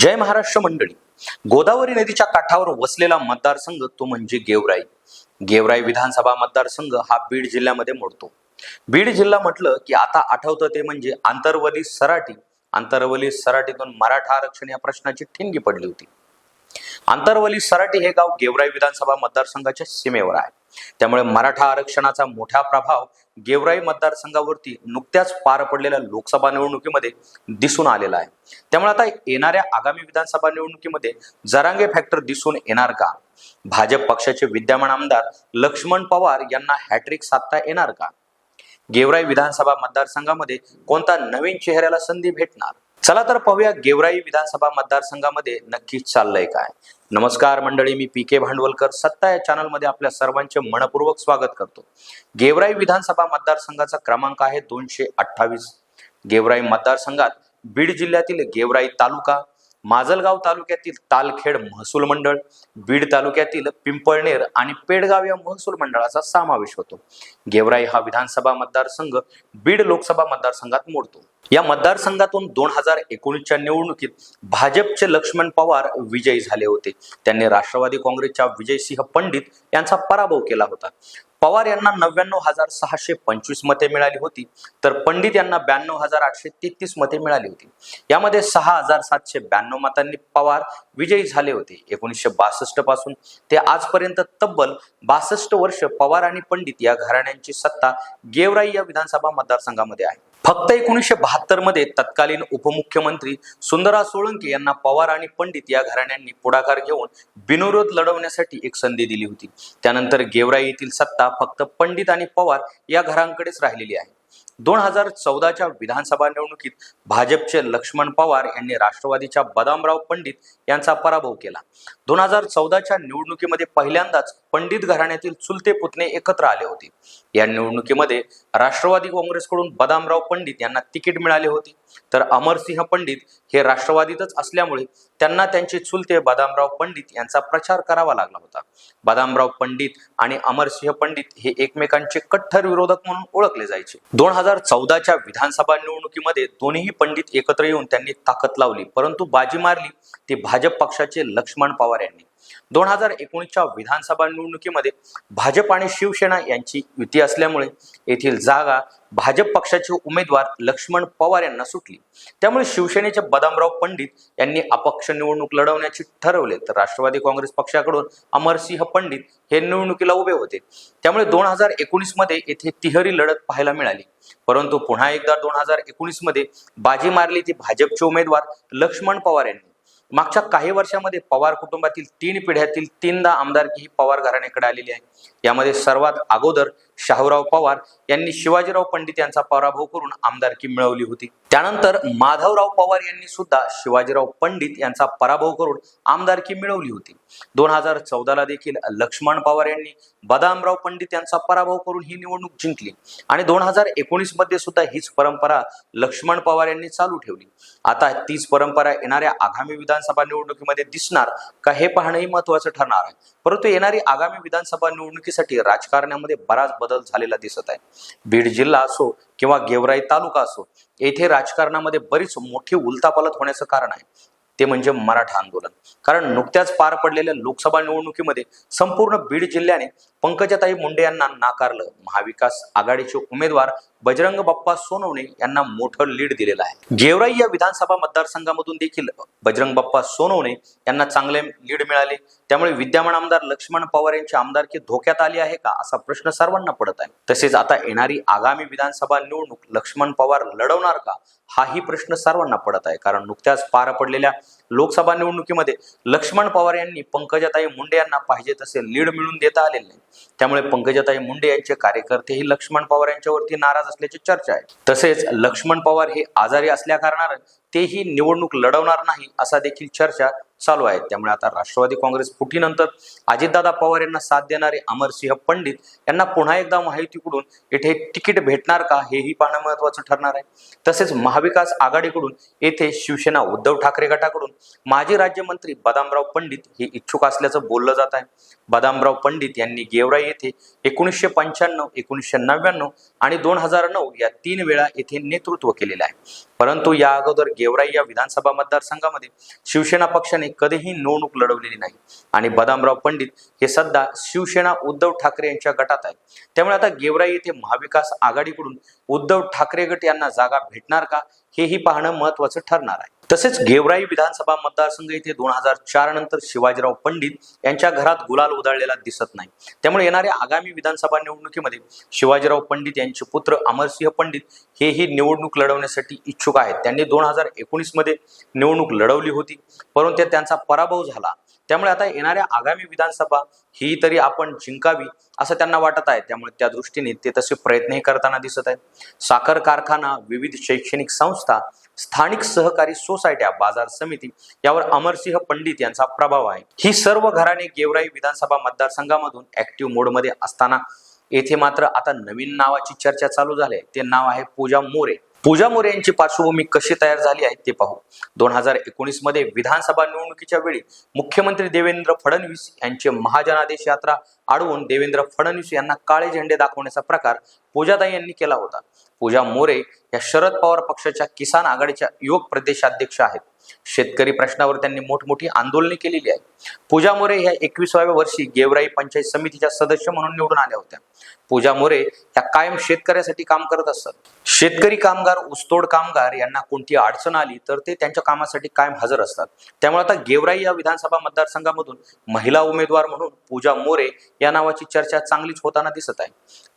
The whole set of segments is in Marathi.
जय महाराष्ट्र मंडळी. गोदावरी नदीच्या काठावर वसलेला मतदारसंघ तो म्हणजे गेवराई. गेवराई विधानसभा मतदारसंघ हा बीड जिल्ह्यामध्ये मोडतो. बीड जिल्हा म्हटलं की आता आठवतं ते म्हणजे आंतरवली सराटी. आंतरवली सराटीतून मराठा आरक्षण या प्रश्नाची ठिणगी पडली होती. आंतरवली सराटी हे गाव गेवराई विधानसभा मतदारसंघाच्या सीमेवर आहे. त्यामुळे मराठा आरक्षणाचा मोठा प्रभाव गेवराई मतदारसंघावरती नुकत्याच पार पडलेल्या लोकसभा निवडणुकीमध्ये दिसून आलेला आहे. त्यामुळे आता येणाऱ्या आगामी विधानसभा निवडणुकीमध्ये जरांगे फॅक्टर दिसून येणार का? भाजप पक्षाचे विद्यमान आमदार लक्ष्मण पवार यांना हॅट्रिक साधता येणार का? गेवराई विधानसभा मतदारसंघामध्ये कोणता नवीन चेहऱ्याला संधी भेटणार? चला तर पाहूया गेवराई विधानसभा मतदारसंघामध्ये नक्कीच चाललंय काय. नमस्कार मंडळी मी पी के भांडवलकर. सत्ता या चॅनलमध्ये आपल्या सर्वांचे मनपूर्वक स्वागत करतो. गेवराई विधानसभा मतदारसंघाचा क्रमांक आहे दोनशे अठ्ठावीस. गेवराई मतदारसंघात बीड जिल्ह्यातील गेवराई तालुका माजलगाव तालुक्यातील तालखेड महसूल मंडळ बीड तालुक्यातील पिंपळनेर आणि पेडगाव या महसूल मंडळाचा समावेश होतो. गेवराई हा विधानसभा मतदारसंघ बीड लोकसभा मतदारसंघात मोडतो. या मतदारसंघातून दोन हजार एकोणीसच्या निवडणुकीत भाजपचे लक्ष्मण पवार विजयी झाले होते. त्यांनी राष्ट्रवादी काँग्रेसच्या विजयसिंह पंडित यांचा पराभव केला होता. पवार यांना नव्याण्णव हजार सहाशे पंचवीस मते मिळाली होती तर पंडित यांना ब्याण्णव हजार आठशे तेहतीस मते मिळाली होती. यामध्ये सहा हजार सातशे ब्याण्णव मतांनी पवार विजयी झाले होते. एकोणीसशे बासष्टपासून ते आजपर्यंत तब्बल बासष्ट वर्ष पवार आणि पंडित या घराण्यांची सत्ता गेवराई या विधानसभा मतदारसंघामध्ये आहे. फक्त एकोणीसशे बहात्तरमध्ये तत्कालीन उपमुख्यमंत्री सुंदरा सोळंके यांना पवार आणि पंडित या घराण्यांनी पुढाकार घेऊन बिनविरोध लढवण्यासाठी एक संधी दिली होती. त्यानंतर गेवराई येथील सत्ता फक्त पंडित आणि पवार या घरांकडेच राहिलेली आहे. दोन हजार चौदाच्या विधानसभा निवडणुकीत भाजपचे लक्ष्मण पवार यांनी राष्ट्रवादीच्या बदामराव पंडित यांचा पराभव केला. दोन हजार चौदाच्या निवडणुकीमध्ये पहिल्यांदाच पंडित घराण्यातील चुलते पुतणे एकत्र आले होते. या निवडणुकीमध्ये राष्ट्रवादी काँग्रेसकडून बदामराव पंडित यांना तिकीट मिळाले होते. तर अमरसिंह पंडित हे राष्ट्रवादीतच असल्यामुळे त्यांना त्यांचे चुलते बदामराव पंडित यांचा प्रचार करावा लागला होता. बदामराव पंडित आणि अमरसिंह पंडित हे एकमेकांचे कट्टर विरोधक म्हणून ओळखले जायचे. दोन हजार चौदाच्या विधानसभा निवडणुकीमध्ये दोन्ही पंडित एकत्र येऊन त्यांनी ताकद लावली परंतु बाजी मारली. ती भाजप पक्षाचे लक्ष्मण पवार पवार यांनी. दोन हजार एकोणीसच्या विधानसभा निवडणुकीमध्ये भाजप आणि शिवसेना यांची युती असल्यामुळे येथील जागा भाजप पक्षाचे उमेदवार लक्ष्मण पवार यांना सुटली. त्यामुळे शिवसेनेचे बदामराव पंडित यांनी अपक्ष निवडणूक लढवण्याचे ठरवले. तर राष्ट्रवादी काँग्रेस पक्षाकडून अमरसिंह पंडित हे निवडणुकीला उभे होते. त्यामुळे दोन हजार एकोणीसमध्ये येथे तिहरी लढत पाहायला मिळाली. परंतु पुन्हा एकदा दोन हजार एकोणीसमध्ये बाजी मारली ती भाजपचे उमेदवार लक्ष्मण पवार यांनी. मागच्या काही वर्षामध्ये पवार कुटुंबातील तीन पिढ्यातील तीनदा आमदारकी ही पवार घराण्याकडे आलेली आहे. यामध्ये सर्वात अगोदर शाहूराव पवार यांनी शिवाजीराव पंडित यांचा पराभव करून आमदारकी मिळवली होती. त्यानंतर माधवराव पवार यांनी सुद्धा शिवाजीराव पंडित यांचा पराभव करून आमदारकी मिळवली होती. दोन हजार चौदाला देखील लक्ष्मण पवार यांनी बदामराव पंडित यांचा पराभव करून ही निवडणूक जिंकली. आणि दोन हजार एकोणीसमध्ये सुद्धा हीच परंपरा लक्ष्मण पवार यांनी चालू ठेवली. आता तीच परंपरा येणाऱ्या आगामी विधानसभा निवडणुकीमध्ये दिसणार का हे पाहणंही महत्वाचं ठरणार आहे. परंतु येणारी आगामी विधानसभा निवडणुकीसाठी राजकारणामध्ये बराच बदल झालेला दिसत आहे. बीड जिल्हा असो किंवा गेवराई तालुका असो येथे राजकारणामध्ये बरीच मोठी उलथापालथ होण्याचं कारण आहे. ते म्हणजे मराठा आंदोलन. कारण नुकत्याच पार पडलेल्या लोकसभा निवडणुकीमध्ये संपूर्ण बीड जिल्ह्याने पंकजाताई मुंडे यांना नाकारलं. महाविकास आघाडीचे उमेदवार बजरंग बाप्पा सोनवणे यांना मोठं लीड दिलेलं आहे. गेवराई या विधानसभा मतदारसंघामधून देखील बजरंग बाप्पा सोनवणे यांना चांगले लीड मिळाले. त्यामुळे विद्यमान आमदार लक्ष्मण पवार यांची आमदारकी धोक्यात आली आहे का असा प्रश्न सर्वांना पडत आहे. तसेच आता येणारी आगामी विधानसभा निवडणूक लक्ष्मण पवार लढवणार का हाही प्रश्न सर्वांना पडत आहे. कारण नुकत्याच पार पडलेल्या लोकसभा निवडणुकीमध्ये लक्ष्मण पवार यांनी पंकजाताई मुंडे यांना पाहिजे तसे लीड मिळून देता आलेले नाही. त्यामुळे पंकजाताई मुंडे यांचे कार्यकर्तेही लक्ष्मण पवार यांच्यावरती नाराज असल्याची चर्चा आहे. तसेच लक्ष्मण पवार हे आजारी असल्या कारणानं तेही निवडणूक लढवणार नाही असा देखील चर्चा चालू आहे. त्यामुळे आता राष्ट्रवादी काँग्रेस फुटीनंतर अजितदादा पवार यांना साथ देणारे अमरसिंह पंडित यांना पुन्हा एकदा माहितीकडून येथे तिकीट भेटणार का हेही पाहणं महत्वाचं ठरणार आहे. तसेच महाविकास आघाडीकडून येथे शिवसेना उद्धव ठाकरे गटाकडून माजी राज्यमंत्री बदामराव पंडित हे इच्छुक असल्याचं बोललं जात आहे. बदामराव पंडित यांनी गेवराई येथे एकोणीसशे पंच्याण्णव एकोणीसशे नव्याण्णव आणि दोन हजार नऊ या तीन वेळा येथे नेतृत्व केलेलं आहे. परंतु या अगोदर गेवराई या विधानसभा मतदारसंघामध्ये शिवसेना पक्षाने कधीही निवडणूक लढवलेली नाही. आणि बदामराव पंडित हे सध्या शिवसेना उद्धव ठाकरे यांच्या गटात आहे त्यामुळे आता गेवराई येथे महाविकास आघाडीकडून उद्धव ठाकरे गट यांना जागा भेटणार का हेही पाहणं महत्वाचं ठरणार आहे. तसेच गेवराई विधानसभा मतदारसंघ येथे दोन हजार चार नंतर शिवाजीराव पंडित यांच्या घरात गुलाल उधळलेला दिसत नाही. त्यामुळे येणाऱ्या आगामी विधानसभा निवडणुकीमध्ये शिवाजीराव पंडित यांचे पुत्र अमरसिंह पंडित हेही निवडणूक लढवण्यासाठी इच्छुक आहेत. त्यांनी दोन हजार एकोणीसमध्ये निवडणूक लढवली होती. परंतु त्यांचा पराभव झाला. त्यामुळे आता येणाऱ्या आगामी विधानसभा ही तरी आपण जिंकावी असं त्यांना वाटत आहे. त्यामुळे त्या दृष्टीने ते तसे प्रयत्नही करताना दिसत आहेत. साखर कारखाना विविध शैक्षणिक संस्था स्थानिक सहकारी सोसायट्या बाजार समिती यावर अमरसिंह पंडित यांचा प्रभाव आहे. ही सर्व घराणे गेवराई विधानसभा मतदारसंघामधून ऍक्टिव्ह मोडमध्ये असताना येथे मात्र आता नवीन नावाची चर्चा चालू झाली ते नाव आहे पूजा मोरे. पूजा मोरे यांची पार्श्वभूमी कशी तयार झाली आहे ते पाहू. दोन हजार एकोणीसमध्ये विधानसभा निवडणुकीच्या वेळी मुख्यमंत्री देवेंद्र फडणवीस यांचे महाजनादेश यात्रा अडवून देवेंद्र फडणवीस यांना काळे झेंडे दाखवण्याचा प्रकार पूजाताई यांनी केला होता. पूजा मोरे या शरद पवार पक्षाच्या किसान आघाडीच्या युवक प्रदेशाध्यक्ष आहेत. शेतकरी प्रश्नावर त्यांनी मोठमोठी आंदोलने केलेली आहेत. पूजा मोरे ह्या एकविसाव्या वर्षी गेवराई पंचायत समितीच्या सदस्य म्हणून निवडून आल्या होत्या. पूजा मोरे या कायम शेतकऱ्यासाठी काम करत असतात. शेतकरी कामगार ऊसतोड कामगार यांना कोणती अडचण आली तर ते त्यांच्या कामासाठी कायम हजर असतात. त्यामुळे आता गेवराई या विधानसभा मतदारसंघामधून महिला उमेदवार म्हणून पूजा मोरे या नावाची चर्चा चांगलीच होताना दिसत आहे.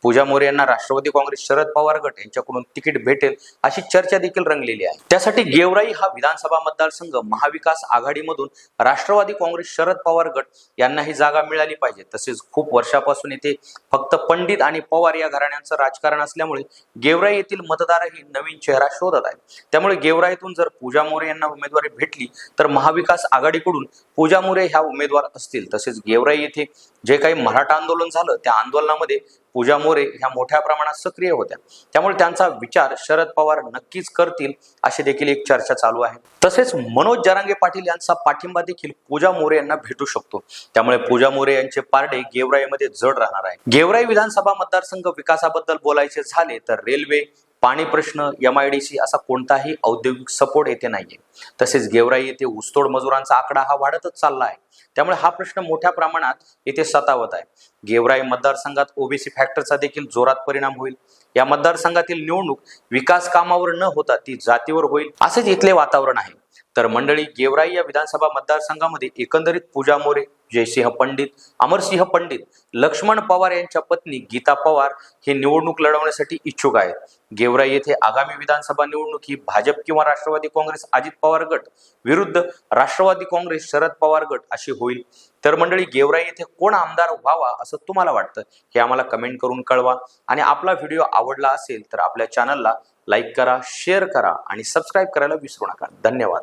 पूजा मोरे यांना राष्ट्रवादी काँग्रेस शरद पवार गट यांच्याकडून तिकीट भेटेल अशी चर्चा देखील रंगलेली आहे. त्यासाठी गेवराई हा विधानसभा मतदारसंघ महाविकास आघाडीमधून राष्ट्रवादी काँग्रेस शरद पवार गट यांना ही जागा मिळाली पाहिजे. तसेच खूप वर्षापासून येथे फक्त पंडित आणि पवार या घराण्यांचं राजकारण असल्यामुळे गेवराई येथील मतदारही नवीन चेहरा शोधत आहेत. त्यामुळे गेवराईतून जर पूजा मोरे यांना उमेदवारी भेटली तर महाविकास आघाडीकडून पूजा मोरे ह्या उमेदवार असतील. तसेच गेवराई येथे जे काही मराठा आंदोलन झालं त्या आंदोलनामध्ये पूजा मोरे ह्या मोठ्या प्रमाणात सक्रिय होत्या. त्यामुळे त्यांचा विचार शरद पवार नक्कीच करतील अशी देखील एक चर्चा चालू आहे. तसेच मनोज जरांगे पाटील यांचा पाठिंबा देखील पूजा मोरे यांना भेटू शकतो. त्यामुळे पूजा मोरे यांचे पारडे गेवराईमध्ये जड राहणार आहे. गेवराई विधानसभा मतदारसंघ विकासाबद्दल बोलायचे झाले तर रेल्वे पाणी प्रश्न एम आय डी सी असा कोणताही औद्योगिक सपोर्ट येथे नाहीये. तसेच गेवराई येथे ऊसतोड मजुरांचा आकडा हा वाढतच चालला आहे. त्यामुळे हा प्रश्न मोठ्या प्रमाणात येथे सतावत आहे. गेवराई मतदारसंघात ओबीसी फॅक्टरचा देखील जोरात परिणाम होईल. या मतदारसंघातील निवडणूक विकास कामावर न होता ती जातीवर होईल असेच इथले वातावरण आहे. तर मंडळी गेवराई या विधानसभा मतदारसंघामध्ये एकंदरीत पूजा मोरे जयसिंह पंडित अमरसिंह पंडित लक्ष्मण पवार यांच्या पत्नी गीता पवार हे निवडणूक लढवण्यासाठी इच्छुक आहेत. गेवराई येथे आगामी विधानसभा निवडणूक ही भाजप किंवा राष्ट्रवादी काँग्रेस अजित पवार गट विरुद्ध राष्ट्रवादी काँग्रेस शरद पवार गट अशी होईल. तर मंडळी गेवराई येथे कोण आमदार व्हावा असं तुम्हाला वाटतं हे आम्हाला कमेंट करून कळवा. आणि आपला व्हिडिओ आवडला असेल तर आपल्या चॅनलला लाईक करा शेअर करा आणि सबस्क्राईब करायला विसरू नका. धन्यवाद.